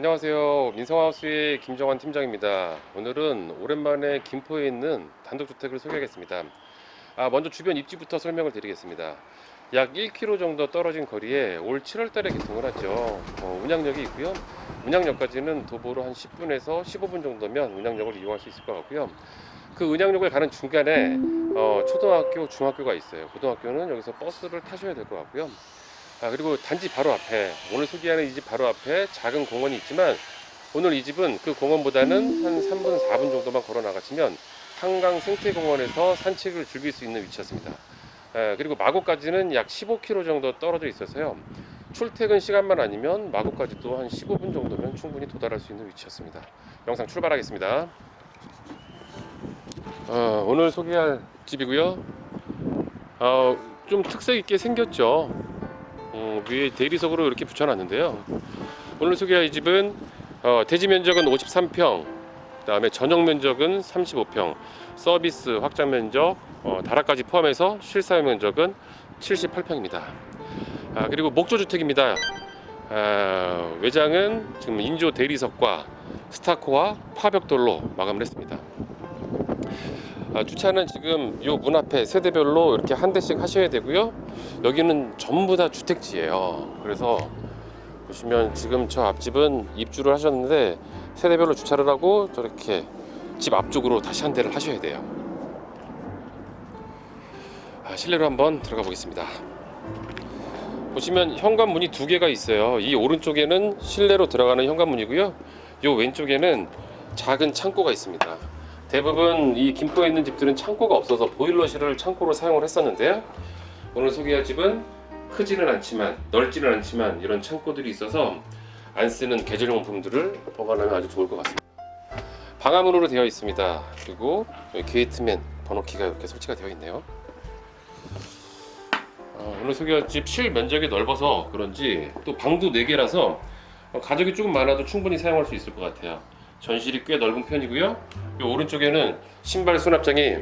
안녕하세요. 민성하우스의 김정환 팀장입니다. 오늘은 오랜만에 김포에 있는 단독주택을 소개하겠습니다. 아, 먼저 주변 입지부터 설명을 드리겠습니다. 약 1km 정도 떨어진 거리에 올 7월달에 개통을 하죠. 어, 운양역이 있고요. 운양역까지는 도보로 한 10분에서 15분 정도면 운양역을 이용할 수 있을 것 같고요. 그 운양역을 가는 중간에 어, 초등학교, 중학교가 있어요. 고등학교는 여기서 버스를 타셔야 될 것 같고요. 아, 그리고 단지 바로 앞에 오늘 소개하는 이 집 바로 앞에 작은 공원이 있지만 오늘 이 집은 그 공원보다는 한 3분, 4분 정도만 걸어 나가시면 한강 생태공원에서 산책을 즐길 수 있는 위치였습니다. 아, 그리고 마곡까지는 약 15km 정도 떨어져 있어서요. 출퇴근 시간만 아니면 마곡까지도 한 15분 정도면 충분히 도달할 수 있는 위치였습니다. 영상 출발하겠습니다. 어, 오늘 소개할 집이고요. 어, 좀 특색 있게 생겼죠. 어, 위에 대리석으로 이렇게 붙여놨는데요. 오늘 소개할 이 집은 어, 대지 면적은 53평, 그다음에 전용 면적은 35평, 서비스 확장 면적, 어, 다락까지 포함해서 실사용 면적은 78평입니다. 아, 그리고 목조 주택입니다. 아, 외장은 지금 인조 대리석과 스타코와 파벽돌로 마감을 했습니다. 아, 주차는 지금 요 문 앞에 세대별로 이렇게 한 대씩 하셔야 되고요. 여기는 전부 다 주택지예요. 그래서 보시면 지금 저 앞집은 입주를 하셨는데 세대별로 주차를 하고 저렇게 집 앞쪽으로 다시 한 대를 하셔야 돼요. 아, 실내로 한번 들어가 보겠습니다. 보시면 현관문이 두 개가 있어요. 이 오른쪽에는 실내로 들어가는 현관문이고요. 요 왼쪽에는 작은 창고가 있습니다. 대부분 이 김포에 있는 집들은 창고가 없어서 보일러실을 창고로 사용을 했었는데요. 오늘 소개할 집은 크지는 않지만 넓지는 않지만 이런 창고들이 있어서 안 쓰는 계절용품들을 보관하면 아주 좋을 것 같습니다. 방화문으로 되어 있습니다. 그리고 게이트맨 번호키가 이렇게 설치가 되어 있네요. 어, 오늘 소개할 집 실 면적이 넓어서 그런지 또 방도 4개라서 가족이 조금 많아도 충분히 사용할 수 있을 것 같아요. 전실이 꽤 넓은 편이고요. 이 오른쪽에는 신발 수납장이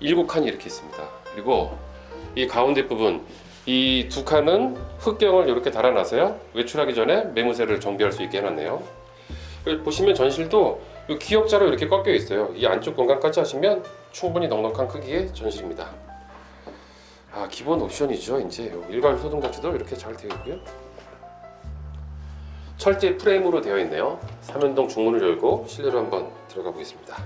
7칸이 이렇게 있습니다. 그리고 이 가운데 부분 이 두 칸은 흙경을 이렇게 달아놔서요. 외출하기 전에 매무새를 정비할 수 있게 해놨네요. 보시면 전실도 이 기역자로 이렇게 꺾여 있어요. 이 안쪽 공간까지 하시면 충분히 넉넉한 크기의 전실입니다. 아 기본 옵션이죠. 이제 요 일괄 소등 자체도 이렇게 잘 되어 있고요. 철제 프레임으로 되어 있네요. 삼연동 중문을 열고 실내로 한번 들어가 보겠습니다.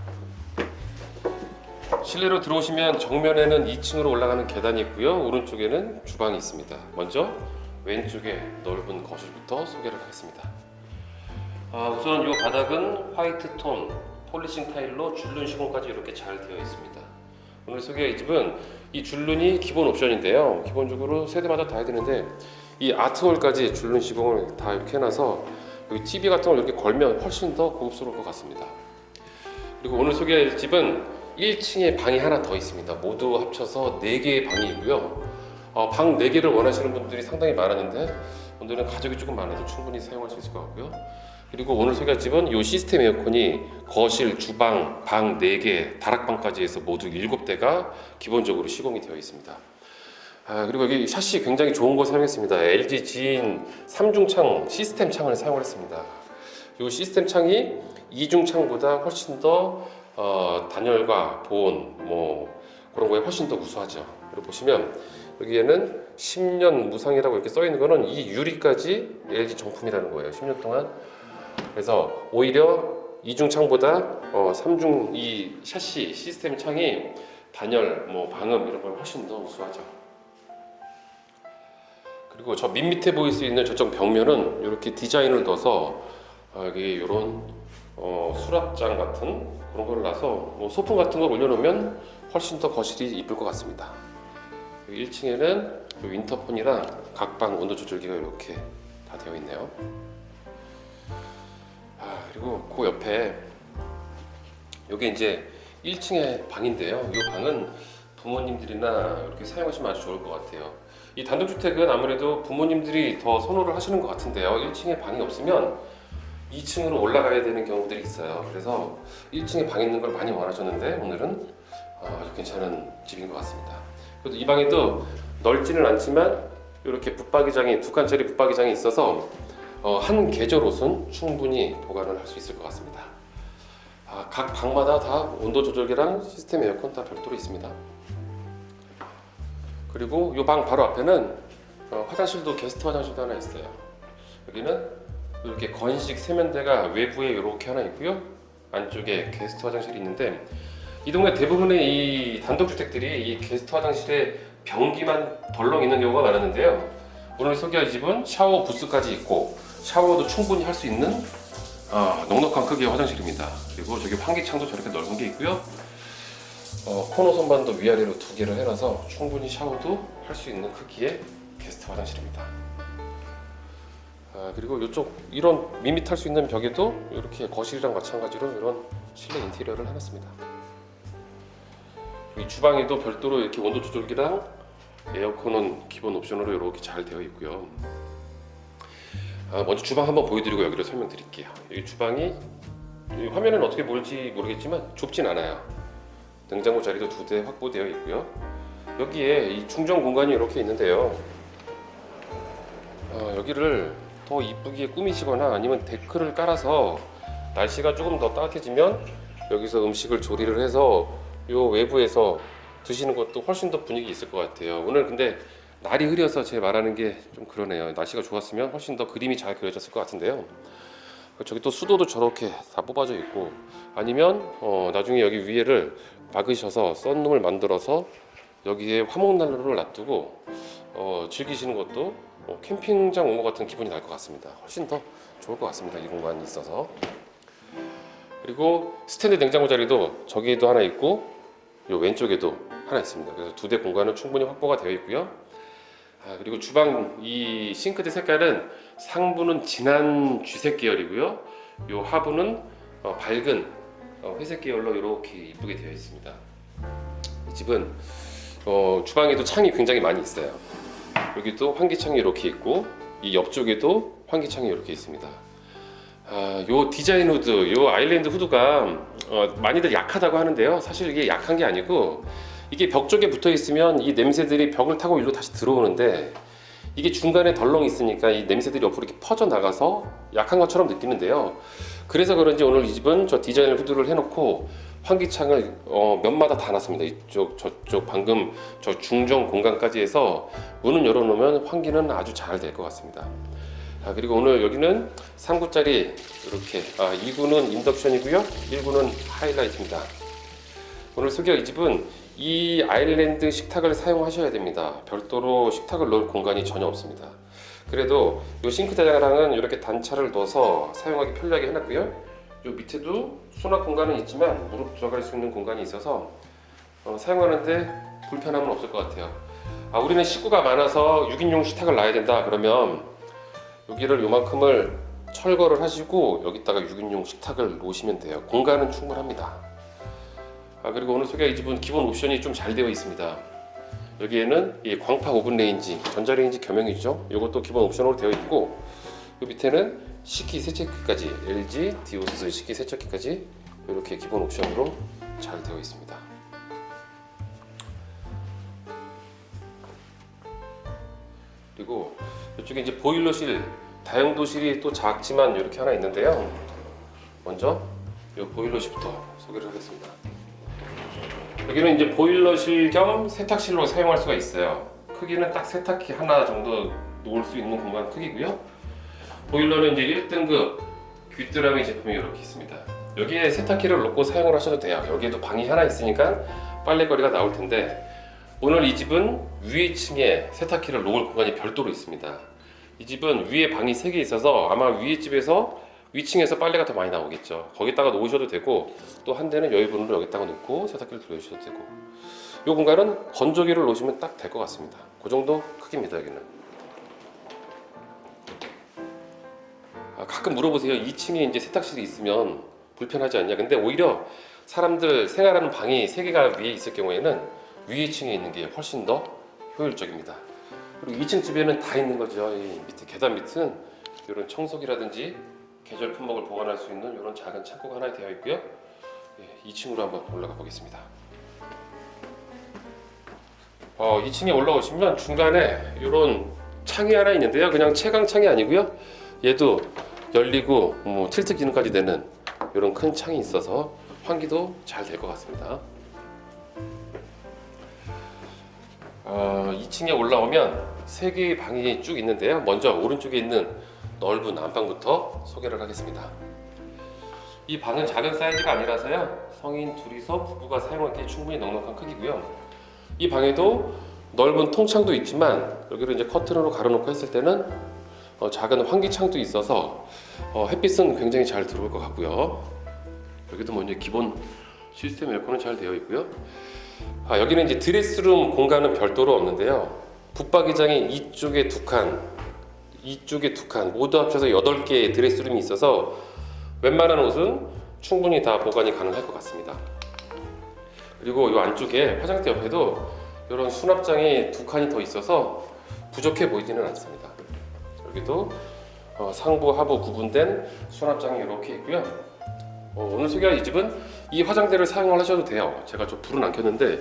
실내로 들어오시면 정면에는 2층으로 올라가는 계단이 있고요. 오른쪽에는 주방이 있습니다. 먼저 왼쪽에 넓은 거실부터 소개를 하겠습니다. 아, 우선 이 바닥은 화이트 톤 폴리싱 타일로 줄눈 시공까지 이렇게 잘 되어 있습니다. 오늘 소개할 이 집은 이 줄눈이 기본 옵션인데요. 기본적으로 세대마다 다 해야 되는데 이 아트홀까지 줄눈 시공을 다 이렇게 해놔서 여기 TV 같은 걸 이렇게 걸면 훨씬 더 고급스러울 것 같습니다. 그리고 오늘 소개할 집은 1층에 방이 하나 더 있습니다. 모두 합쳐서 4개의 방이 있고요. 어, 방 4개를 원하시는 분들이 상당히 많았는데 오늘은 가족이 조금 많아도 충분히 사용할 수 있을 것 같고요. 그리고 오늘 소개할 집은 이 시스템 에어컨이 거실, 주방, 방 4개, 다락방까지 해서 모두 7대가 기본적으로 시공이 되어 있습니다. 아, 그리고 여기 샷시 굉장히 좋은 거 사용했습니다. LG 지인 3중 창 시스템 창을 사용했습니다. 이 시스템 창이 2중 창보다 훨씬 더 어, 단열과 보온 뭐 그런 거에 훨씬 더 우수하죠. 그리고 보시면 여기에는 10년 무상이라고 이렇게 써 있는 거는 이 유리까지 LG 정품이라는 거예요. 10년 동안. 그래서 오히려 2중 창보다 어, 3중 이 샷시 시스템 창이 단열, 뭐 방음 이런 걸 훨씬 더 우수하죠. 그리고 저 밑 밑에 보일 수 있는 저쪽 벽면은 이렇게 디자인을 넣어서 아, 여기 이런 어, 수납장 같은 그런 거를 놔서 뭐 소품 같은 걸 올려놓으면 훨씬 더 거실이 이쁠 것 같습니다. 여기 1층에는 윈터폰이랑 각방 온도 조절기가 이렇게 다 되어 있네요. 아, 그리고 그 옆에 여기 이제 1층의 방인데요. 이 방은 부모님들이나 이렇게 사용하시면 아주 좋을 것 같아요. 이 단독주택은 아무래도 부모님들이 더 선호를 하시는 것 같은데요. 1층에 방이 없으면 2층으로 올라가야 되는 경우들이 있어요. 그래서 1층에 방 있는 걸 많이 원하셨는데 오늘은 어, 아주 괜찮은 집인 것 같습니다. 그래도 이 방에도 넓지는 않지만 이렇게 붙박이장이 두 칸짜리 붙박이장이 있어서 어, 한 계절 옷은 충분히 보관을 할 수 있을 것 같습니다. 아, 각 방마다 다 온도 조절기랑 시스템 에어컨 다 별도로 있습니다. 그리고 이 방 바로 앞에는 어, 화장실도 게스트 화장실도 하나 있어요. 여기는 이렇게 건식 세면대가 외부에 이렇게 하나 있고요. 안쪽에 게스트 화장실이 있는데 이 동네 대부분의 이 단독주택들이 이 게스트 화장실에 변기만 덜렁 있는 경우가 많았는데요. 오늘 소개할 집은 샤워 부스까지 있고 샤워도 충분히 할 수 있는 아, 넉넉한 크기의 화장실입니다. 그리고 저기 환기창도 저렇게 넓은 게 있고요. 어, 코너 선반도 위아래로 두 개를 해놔서 충분히 샤워도 할 수 있는 크기의 게스트 화장실입니다. 아, 그리고 이쪽 이런 밋밋할 수 있는 벽에도 이렇게 거실이랑 마찬가지로 이런 실내 인테리어를 해놨습니다. 이 주방에도 별도로 이렇게 온도 조절기랑 에어컨은 기본 옵션으로 이렇게 잘 되어 있고요. 아, 먼저 주방 한번 보여드리고 여기를 설명드릴게요. 이 주방이 이 화면은 어떻게 보일지 모르겠지만 좁진 않아요. 냉장고 자리도 두 대 확보되어 있고요. 여기에 이 충전 공간이 이렇게 있는데요. 아, 여기를 더 이쁘게 꾸미시거나 아니면 데크를 깔아서 날씨가 조금 더 따뜻해지면 여기서 음식을 조리를 해서 요 외부에서 드시는 것도 훨씬 더 분위기 있을 것 같아요. 오늘 근데 날이 흐려서 제 말하는 게 좀 그러네요. 날씨가 좋았으면 훨씬 더 그림이 잘 그려졌을 것 같은데요. 저기 또 수도도 저렇게 다 뽑아져 있고 아니면 어, 나중에 여기 위에를 막으셔서 썬룸을 만들어서 여기에 화목난로를 놔두고 어, 즐기시는 것도 어, 캠핑장 온 것 같은 기분이 날 것 같습니다. 훨씬 더 좋을 것 같습니다. 이 공간이 있어서 그리고 스탠드 냉장고 자리도 저기에도 하나 있고 요 왼쪽에도 하나 있습니다. 그래서 두 대 공간은 충분히 확보가 되어 있고요. 아, 그리고 주방 이 싱크대 색깔은 상부는 진한 쥐색 계열이고요. 요 하부는 어, 밝은 어, 회색 계열로 이렇게 이쁘게 되어 있습니다. 이 집은 어, 주방에도 창이 굉장히 많이 있어요. 여기도 환기창이 이렇게 있고 이 옆쪽에도 환기창이 이렇게 있습니다. 아, 요 디자인 후드, 요 아일랜드 후드가 어, 많이들 약하다고 하는데요. 사실 이게 약한 게 아니고 이게 벽 쪽에 붙어 있으면 이 냄새들이 벽을 타고 일로 다시 들어오는데 이게 중간에 덜렁 있으니까 이 냄새들이 옆으로 이렇게 퍼져 나가서 약한 것처럼 느끼는데요. 그래서 그런지 오늘 이 집은 저 디자인 후드를 해놓고 환기창을 어, 몇마다 다 놨습니다. 이쪽 저쪽 방금 저 중정 공간까지 해서 문은 열어놓으면 환기는 아주 잘 될 것 같습니다. 아, 그리고 오늘 여기는 3구짜리 이렇게 아, 2구는 인덕션이고요. 1구는 하이라이트입니다. 오늘 소개할 이 집은 이 아일랜드 식탁을 사용하셔야 됩니다. 별도로 식탁을 넣을 공간이 전혀 없습니다. 그래도 이 싱크대랑은 이렇게 단차를 넣어서 사용하기 편리하게 해놨고요. 이 밑에도 수납 공간은 있지만 무릎 들어갈 수 있는 공간이 있어서 어, 사용하는데 불편함은 없을 것 같아요. 아, 우리는 식구가 많아서 6인용 식탁을 놔야 된다 그러면 여기를 요만큼을 철거를 하시고 여기다가 6인용 식탁을 놓으시면 돼요. 공간은 충분합니다. 아 그리고 오늘 소개할 이 집은 기본 옵션이 좀 잘 되어 있습니다. 여기에는 이 광파 오븐 레인지, 전자레인지 겸용이죠. 이것도 기본 옵션으로 되어 있고 이 밑에는 식기 세척기까지 LG 디오스 식기 세척기까지 이렇게 기본 옵션으로 잘 되어 있습니다. 그리고 이쪽에 이제 보일러실 다용도실이 또 작지만 이렇게 하나 있는데요. 먼저 이 보일러실부터 소개를 하겠습니다. 여기는 이제 보일러실 겸 세탁실로 사용할 수가 있어요. 크기는 딱 세탁기 하나 정도 놓을 수 있는 공간 크기고요. 보일러는 이제 1등급 귀뚜라미 제품이 이렇게 있습니다. 여기에 세탁기를 놓고 사용을 하셔도 돼요. 여기에도 방이 하나 있으니까 빨래거리가 나올 텐데 오늘 이 집은 위에 층에 세탁기를 놓을 공간이 별도로 있습니다. 이 집은 위에 방이 3개 있어서 아마 위에 집에서 위층에서 빨래가 더 많이 나오겠죠. 거기다가 놓으셔도 되고 또 한 대는 여유분으로 여기다가 놓고 세탁기를 돌려주셔도 되고 이 공간은 건조기를 놓으시면 딱 될 것 같습니다. 그 정도 크기입니다 여기는. 아, 가끔 물어보세요. 2층에 이제 세탁실이 있으면 불편하지 않냐? 근데 오히려 사람들 생활하는 방이 3개가 위에 있을 경우에는 위에 층에 있는 게 훨씬 더 효율적입니다. 그리고 2층 집에는 다 있는 거죠. 이 밑에 계단 밑은 이런 청소기라든지 계절 품목을 보관할 수 있는 이런 작은 창고가 하나 되어 있고요. 예, 2층으로 한번 올라가 보겠습니다. 어, 2층에 올라오시면 중간에 이런 창이 하나 있는데요. 그냥 채광 창이 아니고요. 얘도 열리고 뭐 틸트 기능까지 되는 이런 큰 창이 있어서 환기도 잘 될 것 같습니다. 어, 2층에 올라오면 세 개의 방이 쭉 있는데요. 먼저 오른쪽에 있는 넓은 안방부터 소개를 하겠습니다. 이 방은 작은 사이즈가 아니라서요. 성인 둘이서 부부가 사용하기에 충분히 넉넉한 크기고요. 이 방에도 넓은 통창도 있지만 여기를 이제 커튼으로 가려놓고 했을 때는 어, 작은 환기창도 있어서 어, 햇빛은 굉장히 잘 들어올 것 같고요. 여기도 뭐 이제 기본 시스템 에어컨은 잘 되어 있고요. 아, 여기는 이제 드레스룸 공간은 별도로 없는데요. 붙박이장이 이쪽에 두 칸, 이쪽에 두 칸, 모두 합쳐서 8개의 드레스룸이 있어서 웬만한 옷은 충분히 다 보관이 가능할 것 같습니다. 그리고 이 안쪽에 화장대 옆에도 이런 수납장이 두 칸이 더 있어서 부족해 보이지는 않습니다. 여기도 어, 상부 하부 구분된 수납장이 이렇게 있고요. 어, 오늘 소개할 이 집은 이 화장대를 사용을 하셔도 돼요. 제가 좀 불은 안 켰는데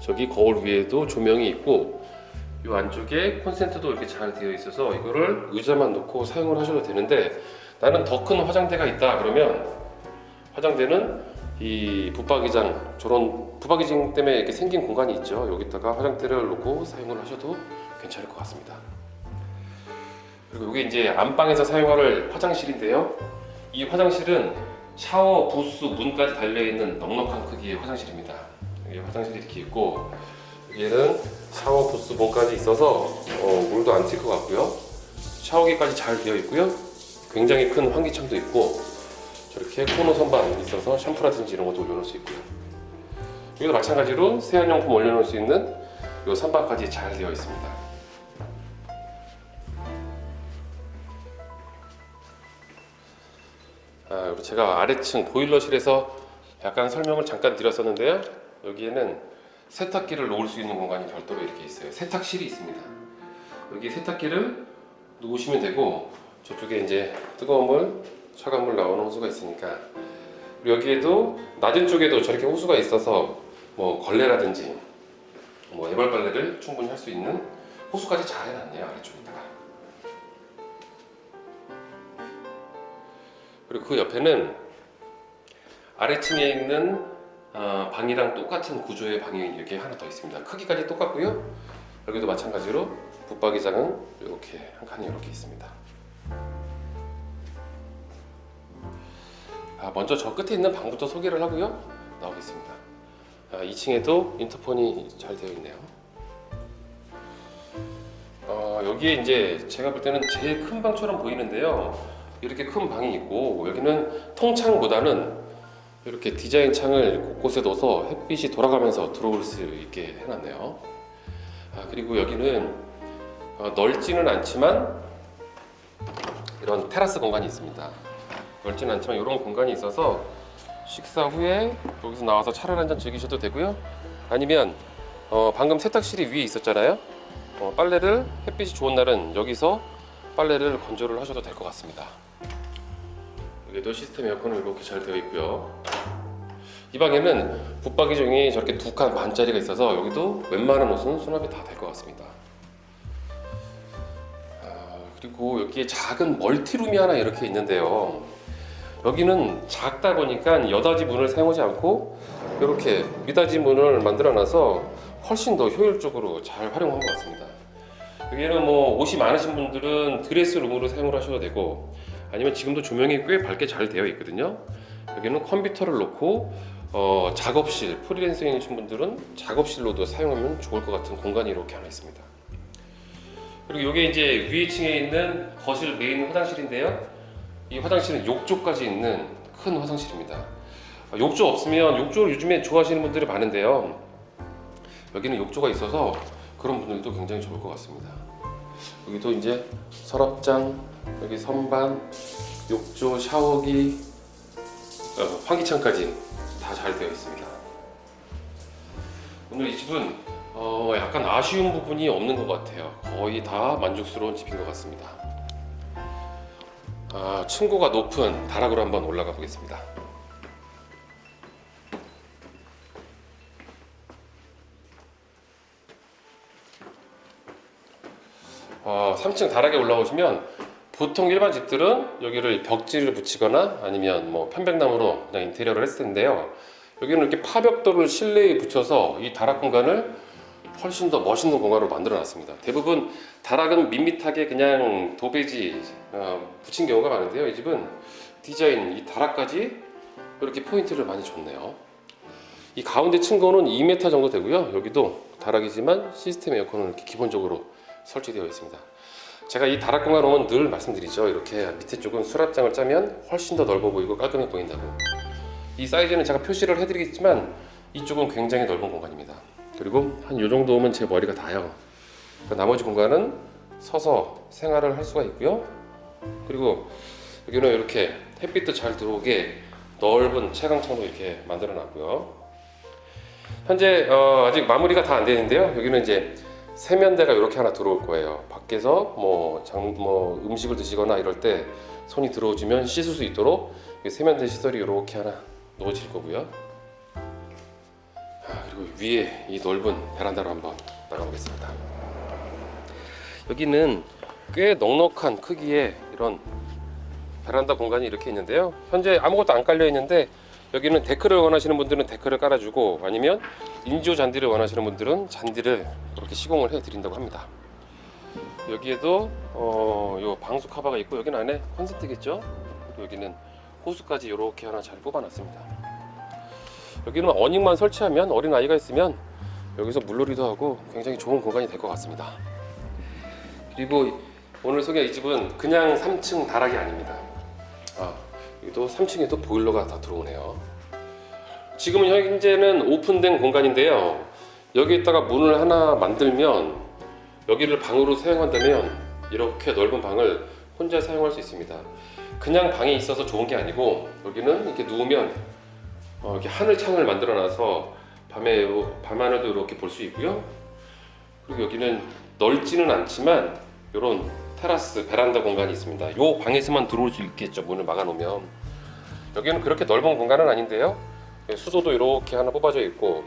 저기 거울 위에도 조명이 있고 이 안쪽에 콘센트도 이렇게 잘 되어 있어서 이거를 의자만 놓고 사용을 하셔도 되는데 나는 더 큰 화장대가 있다 그러면 화장대는 이 붙박이장 저런 붙박이장 때문에 이렇게 생긴 공간이 있죠. 여기다가 화장대를 놓고 사용을 하셔도 괜찮을 것 같습니다. 그리고 이게 이제 안방에서 사용할 화장실인데요. 이 화장실은 샤워 부스 문까지 달려 있는 넉넉한 크기의 화장실입니다. 여기 화장실이 이렇게 있고 여기에는 샤워 부스 문까지 있어서 어, 물도 안 튈 것 같고요. 샤워기까지 잘 되어 있고요. 굉장히 큰 환기창도 있고 저렇게 코너 선반 있어서 샴푸라든지 이런 것도 올려놓을 수 있고요. 여기도 마찬가지로 세안용품 올려놓을 수 있는 이 선반까지 잘 되어 있습니다. 아, 제가 아래층 보일러실에서 약간 설명을 잠깐 드렸었는데요. 여기에는 세탁기를 놓을 수 있는 공간이 별도로 이렇게 있어요. 세탁실이 있습니다. 여기 세탁기를 놓으시면 되고 저쪽에 이제 뜨거운 물, 차가운 물 나오는 호수가 있으니까 여기에도 낮은 쪽에도 저렇게 호수가 있어서 뭐 걸레라든지 뭐 애벌 빨래를 충분히 할 수 있는 호수까지 잘 해놨네요 아래쪽에다가 그리고 그 옆에는 아래층에 있는 어, 방이랑 똑같은 구조의 방이 이렇게 하나 더 있습니다 크기까지 똑같고요 여기도 마찬가지로 붙박이장은 이렇게 한 칸이 이렇게 있습니다 아, 먼저 저 끝에 있는 방부터 소개를 하고요. 나오겠습니다. 아, 2층에도 인터폰이 잘 되어 있네요. 어, 여기에 이제 제가 볼 때는 제일 큰 방처럼 보이는데요. 이렇게 큰 방이 있고 여기는 통창보다는 이렇게 디자인 창을 곳곳에 둬서 햇빛이 돌아가면서 들어올 수 있게 해놨네요. 아, 그리고 여기는 어, 넓지는 않지만 이런 테라스 공간이 있습니다. 넓지는 않지만 이런 공간이 있어서 식사 후에 여기서 나와서 차를 한 잔 즐기셔도 되고요. 아니면 어, 방금 세탁실이 위에 있었잖아요. 어, 빨래를 햇빛이 좋은 날은 여기서 빨래를 건조를 하셔도 될 것 같습니다. 여기도 시스템 에어컨은 이렇게 잘 되어 있고요. 이 방에는 붙박이 종이 저렇게 두 칸 반짜리가 있어서 여기도 웬만한 옷은 수납이 다 될 것 같습니다. 아, 그리고 여기에 작은 멀티룸이 하나 이렇게 있는데요. 여기는 작다 보니까 여닫이 문을 사용하지 않고 이렇게 미닫이 문을 만들어놔서 훨씬 더 효율적으로 잘 활용한 것 같습니다. 여기는 뭐 옷이 많으신 분들은 드레스룸으로 사용을 하셔도 되고 아니면 지금도 조명이 꽤 밝게 잘 되어 있거든요. 여기는 컴퓨터를 놓고 어, 작업실 프리랜서이신 분들은 작업실로도 사용하면 좋을 것 같은 공간이 이렇게 하나 있습니다. 그리고 이게 이제 위에 층에 있는 거실 메인 화장실인데요. 이 화장실은 욕조까지 있는 큰 화장실입니다. 아, 욕조 없으면 욕조를 요즘에 좋아하시는 분들이 많은데요. 여기는 욕조가 있어서 그런 분들도 굉장히 좋을 것 같습니다. 여기도 이제 서랍장, 여기 선반, 욕조, 샤워기, 어, 환기창까지 다 잘 되어 있습니다. 오늘 이 집은 어, 약간 아쉬운 부분이 없는 것 같아요. 거의 다 만족스러운 집인 것 같습니다. 아, 층고가 높은 다락으로 한번 올라가 보겠습니다. 어, 3층 다락에 올라오시면 보통 일반 집들은 여기를 벽지를 붙이거나 아니면 뭐 편백나무로 그냥 인테리어를 했을 텐데요. 여기는 이렇게 파벽돌을 실내에 붙여서 이 다락 공간을 훨씬 더 멋있는 공간으로 만들어 놨습니다. 대부분 다락은 밋밋하게 그냥 도배지 어, 붙인 경우가 많은데요. 이 집은 디자인 이 다락까지 이렇게 포인트를 많이 줬네요. 이 가운데 층고는 2m 정도 되고요. 여기도 다락이지만 시스템 에어컨은 이렇게 기본적으로 설치되어 있습니다. 제가 이 다락 공간은 늘 말씀드리죠. 이렇게 밑에 쪽은 수납장을 짜면 훨씬 더 넓어 보이고 깔끔해 보인다고. 이 사이즈는 제가 표시를 해드리겠지만 이쪽은 굉장히 넓은 공간입니다. 그리고 한 이 정도 오면 제 머리가 다요. 그러니까 나머지 공간은 서서 생활을 할 수가 있고요. 그리고 여기는 이렇게 햇빛도 잘 들어오게 넓은 채광창도 이렇게 만들어 놨고요. 현재 어, 아직 마무리가 다 안 되는데요. 여기는 이제 세면대가 이렇게 하나 들어올 거예요. 밖에서 뭐, 장, 뭐 음식을 드시거나 이럴 때 손이 들어오지면 씻을 수 있도록 이 세면대 시설이 이렇게 하나 놓아질 거고요. 아, 그리고 위에 이 넓은 베란다로 한번 나가보겠습니다. 여기는 꽤 넉넉한 크기의 이런 베란다 공간이 이렇게 있는데요. 현재 아무것도 안 깔려 있는데 여기는 데크를 원하시는 분들은 데크를 깔아주고 아니면 인조 잔디를 원하시는 분들은 잔디를 이렇게 시공을 해드린다고 합니다. 여기에도 어, 요 방수 카바가 있고 여기는 안에 콘센트겠죠. 여기는 호수까지 이렇게 하나 잘 뽑아놨습니다. 여기는 어닝만 설치하면 어린 아이가 있으면 여기서 물놀이도 하고 굉장히 좋은 공간이 될 것 같습니다. 그리고 오늘 소개할 이 집은 그냥 3층 다락이 아닙니다. 아, 여기도 3층에도 보일러가 다 들어오네요. 지금은 현재는 오픈된 공간인데요. 여기에다가 문을 하나 만들면 여기를 방으로 사용한다면 이렇게 넓은 방을 혼자 사용할 수 있습니다. 그냥 방이 있어서 좋은 게 아니고 여기는 이렇게 누우면 어, 이렇게 하늘 창을 만들어 놔서 밤에 요- 밤하늘도 이렇게 볼 수 있고요. 그리고 여기는 넓지는 않지만 이런 테라스 베란다 공간이 있습니다. 이 방에서만 들어올 수 있겠죠. 문을 막아놓으면 여기는 그렇게 넓은 공간은 아닌데요. 예, 수도도 이렇게 하나 뽑아져 있고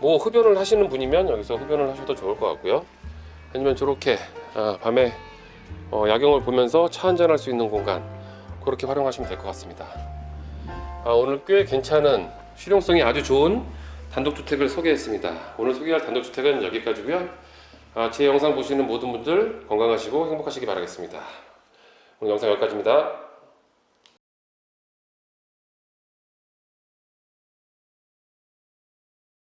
뭐 흡연을 하시는 분이면 여기서 흡연을 하셔도 좋을 것 같고요. 아니면 저렇게 아, 밤에 어, 야경을 보면서 차 한잔 할 수 있는 공간 그렇게 활용하시면 될 것 같습니다. 아, 오늘 꽤 괜찮은 실용성이 아주 좋은 단독주택을 소개했습니다. 오늘 소개할 단독주택은 여기까지고요. 아, 제 영상 보시는 모든 분들 건강하시고 행복하시기 바라겠습니다. 오늘 영상 여기까지입니다.